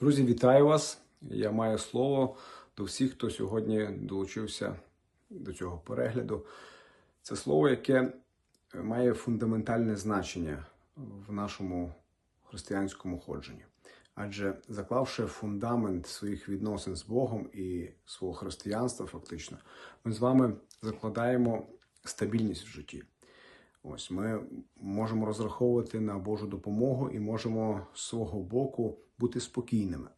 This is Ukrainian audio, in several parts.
Друзі, вітаю вас! Я маю слово до всіх, хто сьогодні долучився до цього перегляду. Це слово, яке має фундаментальне значення в нашому християнському ходженні. Адже заклавши фундамент своїх відносин з Богом і свого християнства, фактично, ми з вами закладаємо стабільність в житті. Ось ми можемо розраховувати на Божу допомогу і можемо з свого боку бути спокійними.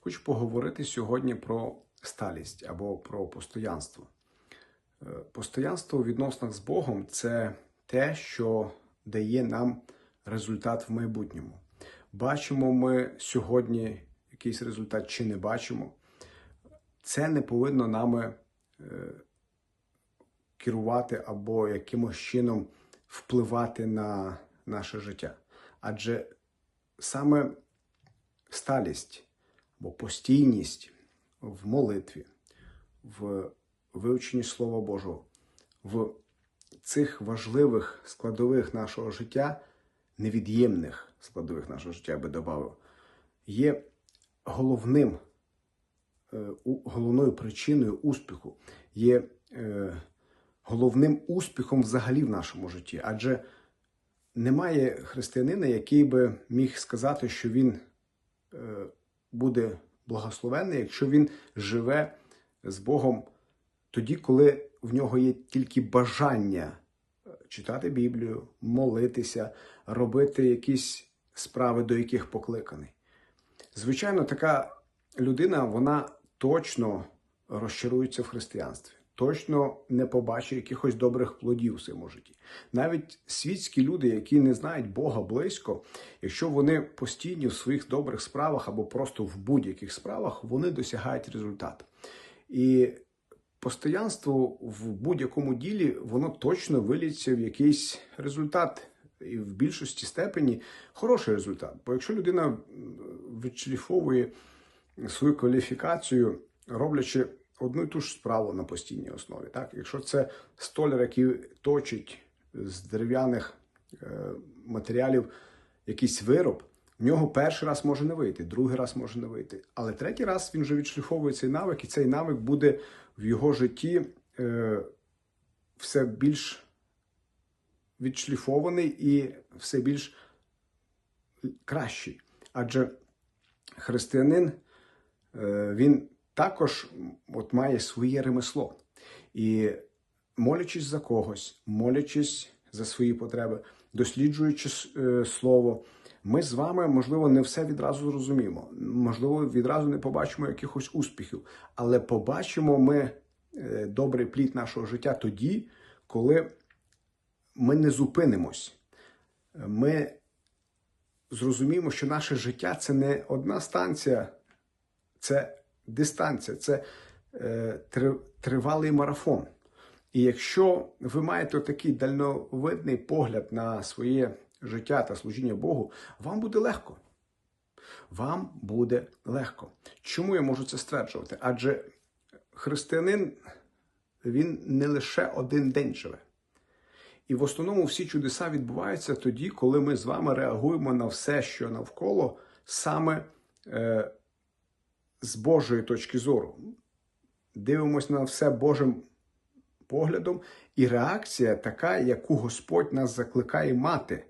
Хочу поговорити сьогодні про сталість або про постоянство. Е, Постоянство у відносинах з Богом це те, що дає нам результат в майбутньому. Бачимо ми сьогодні якийсь результат чи не бачимо. Це не повинно нами е, керувати або якимось чином впливати на наше життя. Адже саме сталість або постійність в молитві, в вивченні Слова Божого, в цих важливих складових нашого життя, невід'ємних складових нашого життя, я би додав, є головним, е, головною причиною успіху, є е, головним успіхом взагалі в нашому житті. Адже немає християнина, який би міг сказати, що він е, буде благословенний, якщо він живе з Богом тоді, коли в нього є тільки бажання е, читати Біблію, молитися, робити якісь справи, до яких покликаний. Звичайно, така людина вона точно розчарується в християнстві, точно не побачить якихось добрих плодів у своєму житті. Навіть світські люди, які не знають Бога близько, якщо вони постійні в своїх добрих справах або просто в будь-яких справах, вони досягають результату. І постоянство в будь-якому ділі воно точно виліться в якийсь результат. І в більшості степені хороший результат. Бо якщо людина відшліфовує свою кваліфікацію, роблячи одну і ту ж справу на постійній основі, так якщо це столяр, який точить з дерев'яних е, матеріалів якийсь вироб, в нього перший раз може не вийти, другий раз може не вийти. Але третій раз він вже відшліфовує цей навик, і цей навик буде в його житті е, все більш відшліфований і все більш кращий. Адже християнин е, він також от має своє ремесло. І молячись за когось, молячись за свої потреби, досліджуючи е, слово, ми з вами, можливо, не все відразу зрозуміємо. Можливо, відразу не побачимо якихось успіхів, але побачимо ми е, добрий плід нашого життя тоді, коли ми не зупинимось. Ми зрозуміємо, що наше життя це не одна станція, це дистанція, це е, тривалий марафон. І якщо ви маєте такий дальновидний погляд на своє життя та служіння Богу, вам буде легко. Вам буде легко. Чому я можу це стверджувати? Адже християнин він не лише один день живе. І в основному всі чудеса відбуваються тоді, коли ми з вами реагуємо на все, що навколо, саме е, з Божої точки зору. Дивимося на все Божим поглядом, і реакція така, яку Господь нас закликає мати.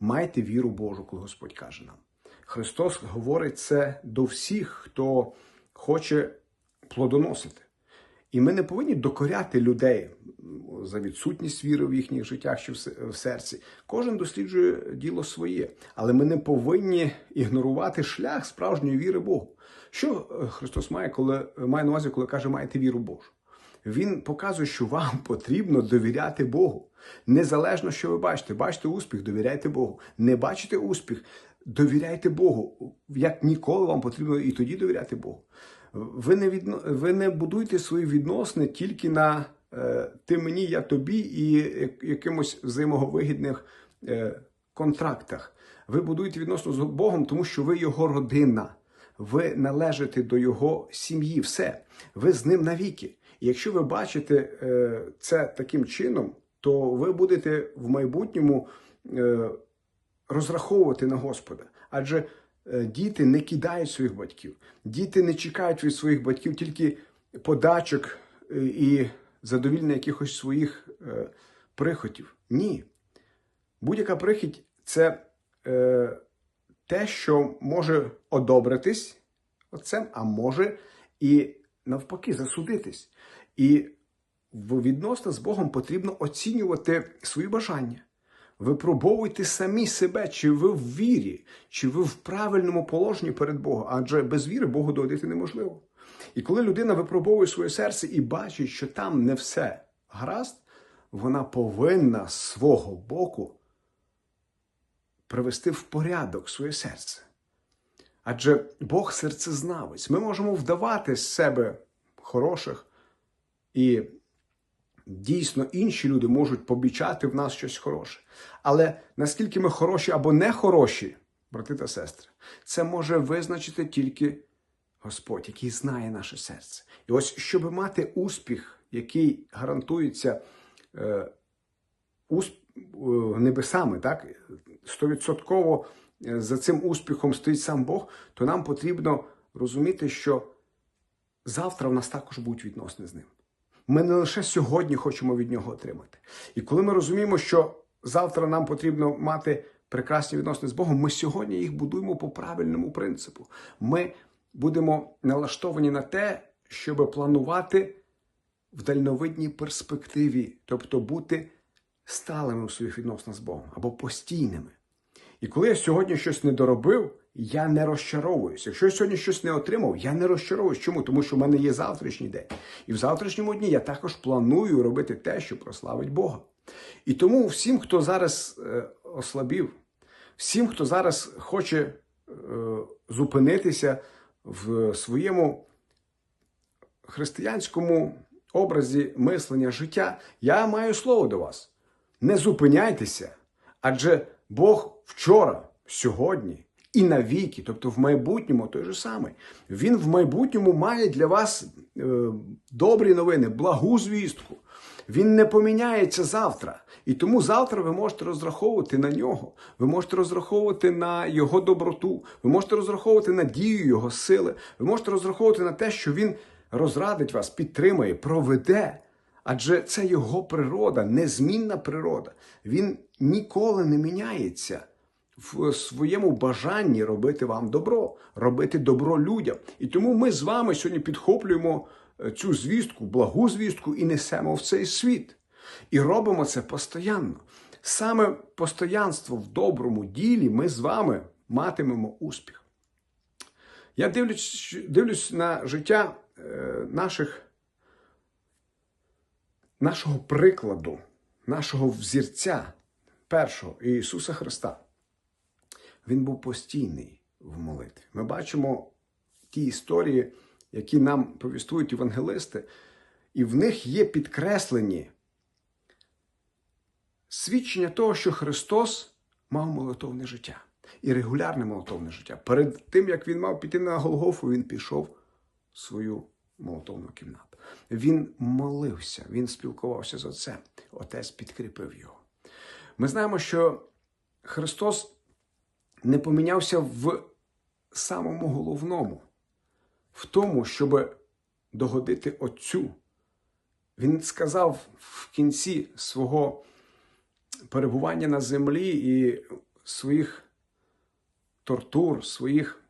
Майте віру Божу, коли Господь каже нам. Христос говорить це до всіх, хто хоче плодоносити. І ми не повинні докоряти людей за відсутність віри в їхніх життях чи в серці. Кожен досліджує діло своє, але ми не повинні ігнорувати шлях справжньої віри Богу. Що е, Христос має, коли має на увазі, коли каже, маєте віру Божу? Він показує, що вам потрібно довіряти Богу. Незалежно, що ви бачите. Бачите успіх, довіряйте Богу. Не бачите успіх, довіряйте Богу. Як ніколи вам потрібно і тоді довіряти Богу. Ви не, відно... ви не будуєте свої відносини тільки на е, ти мені, я тобі і якимось взаємовигідних е, контрактах. Ви будуєте відносно з Богом, тому що ви його родина. Ви належите до його сім'ї. Все. Ви з ним навіки. І якщо ви бачите е, це таким чином, то ви будете в майбутньому е, розраховувати на Господа. Адже діти не кидають своїх батьків. Діти не чекають від своїх батьків тільки подачок е, і задовільнення якихось своїх е, прихотів. Ні. Будь-яка прихідь це е, те, що може одобритись отцем, а може і навпаки засудитись. І в відносинах з Богом потрібно оцінювати свої бажання. Випробовуйте самі себе, чи ви в вірі, чи ви в правильному положенні перед Богом, адже без віри Богу догодити неможливо. І коли людина випробовує своє серце і бачить, що там не все гаразд, вона повинна з свого боку привести в порядок своє серце. Адже Бог серцезнавець. Ми можемо вдавати з себе хороших, і дійсно інші люди можуть побічати в нас щось хороше. Але наскільки ми хороші або не хороші, брати та сестри, це може визначити тільки Господь, який знає наше серце. І ось, щоб мати успіх, який гарантується е, усп... е, небесами, так, стовідсотково е, за цим успіхом стоїть сам Бог, то нам потрібно розуміти, що завтра в нас також будуть відносини з ним. Ми не лише сьогодні хочемо від нього отримати. І коли ми розуміємо, що завтра нам потрібно мати прекрасні відносини з Богом, ми сьогодні їх будуємо по правильному принципу. Ми будемо налаштовані на те, щоб планувати в дальновидній перспективі, тобто бути сталими у своїх відносинах з Богом або постійними. І коли я сьогодні щось не доробив, я не розчаровуюся. Якщо я сьогодні щось не отримав, я не розчаровуюсь. Чому? Тому що в мене є завтрашній день. І в завтрашньому дні я також планую робити те, що прославить Бога. І тому всім, хто зараз е, ослабів, всім, хто зараз хоче е, зупинитися в своєму християнському образі мислення життя, я маю слово до вас. Не зупиняйтеся, адже Бог вчора, сьогодні і навіки, тобто в майбутньому той же самий. Він в майбутньому має для вас е, добрі новини, благу звістку. Він не поміняється завтра. І тому завтра ви можете розраховувати на нього. Ви можете розраховувати на його доброту, ви можете розраховувати на дію його сили, ви можете розраховувати на те, що він розрадить вас, підтримає, проведе. Адже це його природа, незмінна природа. Він ніколи не міняється в своєму бажанні робити вам добро, робити добро людям. І тому ми з вами сьогодні підхоплюємо е, цю звістку, благу звістку, і несемо в цей світ. І робимо це постоянно. Саме постоянство в доброму ділі ми з вами матимемо успіх. Я дивлюсь, дивлюсь на життя е, наших, нашого прикладу, нашого взірця першого Ісуса Христа. Він був постійний в молитві. Ми бачимо ті історії, які нам повістують євангелисти, і в них є підкреслені свідчення того, що Христос мав молитовне життя і регулярне молитовне життя. Перед тим, як він мав піти на Голгофу, він пішов в свою молитовну кімнату. Він молився, він спілкувався з Отцем. Отець підкріпив його. Ми знаємо, що Христос не помінявся в самому головному, в тому, щоб догодити Отцю. Він сказав в кінці свого перебування на землі і своїх тортур, своїх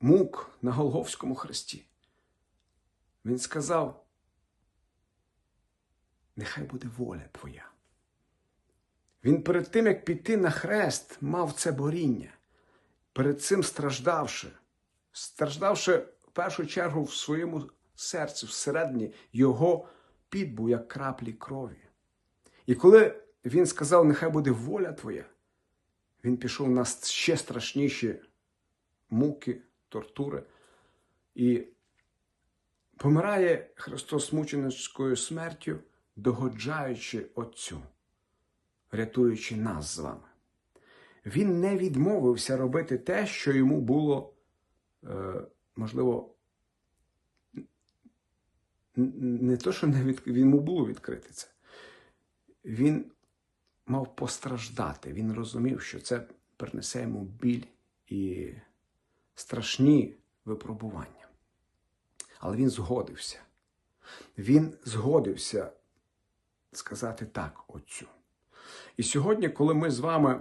мук на Голговському хресті. Він сказав: нехай буде воля твоя. Він перед тим, як піти на хрест, мав це боріння, перед цим страждавши, страждавши в першу чергу в своєму серці, всередині його піт був як краплі крові. І коли він сказав, нехай буде воля твоя, він пішов на ще страшніші муки, тортури. І помирає Христос мученицькою смертю, догоджаючи Отцю рятуючи нас з вами. Він не відмовився робити те, що йому було, е, можливо, не то, що не від... йому було відкрити це. Він мав постраждати. Він розумів, що це принесе йому біль і страшні випробування. Але він згодився. Він згодився сказати так Отцю. І сьогодні, коли ми з вами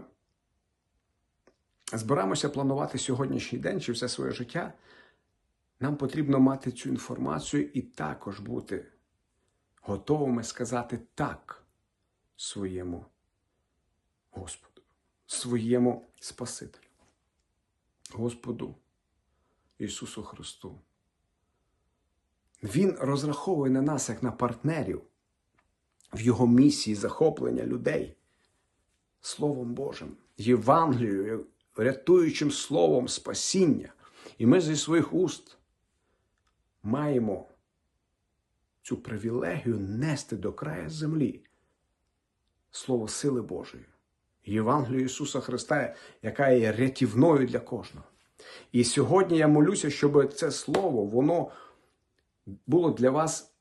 збираємося планувати сьогоднішній день чи все своє життя, нам потрібно мати цю інформацію і також бути готовими сказати так своєму Господу, своєму Спасителю, Господу Ісусу Христу. Він розраховує на нас як на партнерів в Його місії захоплення людей Словом Божим, Євангелією, рятуючим словом спасіння. І ми зі своїх уст маємо цю привілегію нести до краю землі Слово сили Божої, Євангелію Ісуса Христа, яка є рятівною для кожного. І сьогодні я молюся, щоб це слово, воно було для вас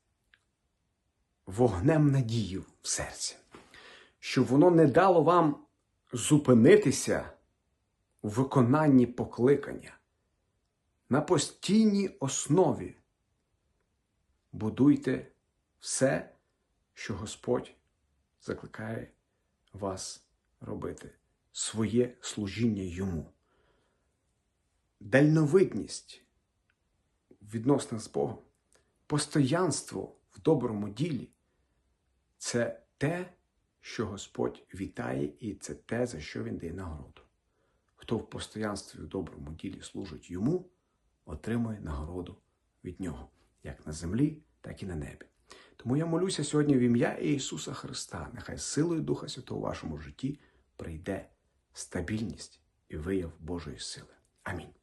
вогнем надії в серці, щоб воно не дало вам зупинитися у виконанні покликання. На постійній основі будуйте все, що Господь закликає вас робити, своє служіння йому. Дальновидність відносно з Богом, постоянство в доброму ділі це те, що Господь вітає, і це те, за що Він дає нагороду. Хто в постоянстві в доброму ділі служить йому, отримує нагороду від нього, як на землі, так і на небі. Тому я молюся сьогодні в ім'я Ісуса Христа. Нехай силою Духа Святого у вашому житті прийде стабільність і вияв Божої сили. Амінь.